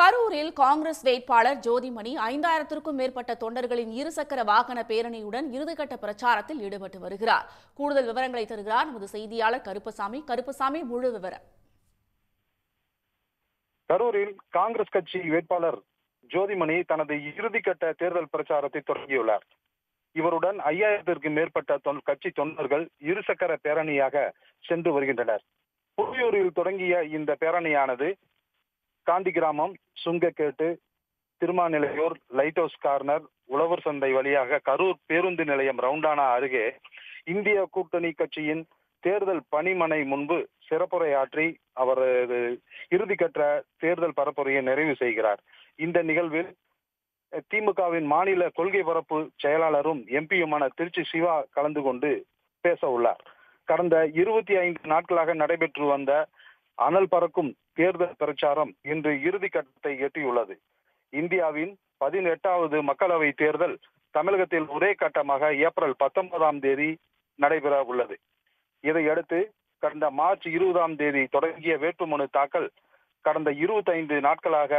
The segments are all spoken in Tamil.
கரூரில் காங்கிரஸ் வேட்பாளர் ஜோதிமணி ஐந்தாயிரத்திற்கும் மேற்பட்ட தொண்டர்களின் இருசக்கர வாகன பேரணியுடன் இறுதிக்கட்ட பிரச்சாரத்தில் ஈடுபட்டு வருகிறார். கூடுதல் விவரங்களை தருகிறார் நமது செய்தியாளர் கருப்பசாமி. கருப்பசாமி முழு விவரம். கரூரில் காங்கிரஸ் கட்சி வேட்பாளர் ஜோதிமணி தனது இறுதிக்கட்ட தேர்தல் பிரச்சாரத்தை தொடங்கியுள்ளார். இவருடன் ஐயாயிரத்திற்கு மேற்பட்ட தொன்- கட்சி தொண்டர்கள் இருசக்கர பேரணியாக சென்று வருகின்றனர். புலியூரில் தொடங்கிய இந்த பேரணியானது காந்தி கிராமம் சுங்கக்கேட்டு திருமாநிலையூர் லைட் ஹவுஸ் கார்னர் உழவர் சந்தை வழியாக கரூர் பேருந்து நிலையம் ரவுண்டானா அருகே இந்திய கூட்டணி கட்சியின் தேர்தல் பணிமனை முன்பு சிறப்புரையாற்றி அவர் இறுதிக்கட்ட தேர்தல் பரப்புரையை நிறைவு செய்கிறார். இந்த நிகழ்வில் திமுகவின் மாநில கொள்கை பரப்பு செயலாளரும் எம்பியுமான திருச்சி சிவா கலந்து கொண்டு பேச உள்ளார். கடந்த இருபத்தி ஐந்து நாட்களாக நடைபெற்று வந்த அனல் பறக்கும் தேர்தல் பிரச்சாரம் இன்று இறுதி கட்டத்தை எட்டியுள்ளது. இந்தியாவின் பதினெட்டாவது மக்களவை தேர்தல் தமிழகத்தில் ஒரே கட்டமாக ஏப்ரல் பத்தொன்பதாம் தேதி நடைபெற உள்ளது. இதையடுத்து கடந்த மார்ச் இருபதாம் தேதி தொடங்கிய வேட்புமனு தாக்கல் கடந்த இருபத்தைந்து நாட்களாக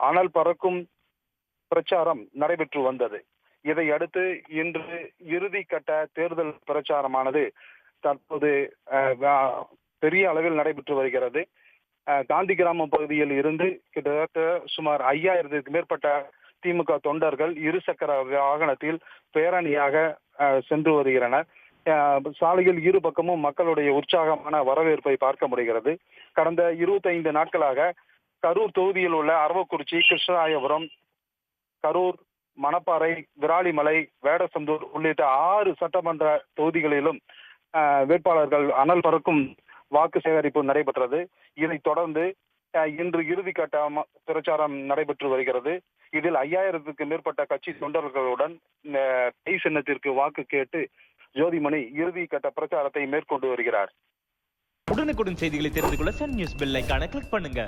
அனல் பறக்கும் பிரச்சாரம் நடைபெற்று வந்தது. இதையடுத்து இன்று இறுதி கட்ட தேர்தல் பிரச்சாரமானது தற்போது அஹ், பெரிய அளவில் நடைபெற்று வருகிறது. காந்தி கிராமம் பகுதியில் இருந்து கிட்டத்தட்ட சுமார் ஐயாயிரத்துக்கு மேற்பட்ட திமுக தொண்டர்கள் இருசக்கர வாகனத்தில் பேரணியாக சென்று வருகிறனர். சாலையில் இரு பக்கமும் மக்களுடைய உற்சாகமான வரவேற்பை பார்க்க முடிகிறது. கடந்த இருபத்தைந்து நாட்களாக கரூர் தொகுதியில் உள்ள அரவக்குறிச்சி கிருஷ்ணராயபுரம் கரூர் மணப்பாறை விராலிமலை வேடசந்தூர் உள்ளிட்ட ஆறு சட்டமன்ற தொகுதிகளிலும் வேட்பாளர்கள் அனல் பறக்கும் வாக்கு சேகரிப்பு நடைபெற்றது. இதைத் தொடர்ந்து இன்று இறுதிக்கட்ட பிரச்சாரம் நடைபெற்று வருகிறது. இதில் ஐயாயிரத்துக்கு மேற்பட்ட கட்சி தொண்டர்களுடன் அஹ், கை சின்னத்திற்கு வாக்கு கேட்டு ஜோதிமணி இறுதி கட்ட பிரச்சாரத்தை மேற்கொண்டு வருகிறார். உடனுக்குடன் செய்திகளை தெரிந்து கொள்ள சன் நியூஸ் பெல் ஐக்கான கிளிக் பண்ணுங்க.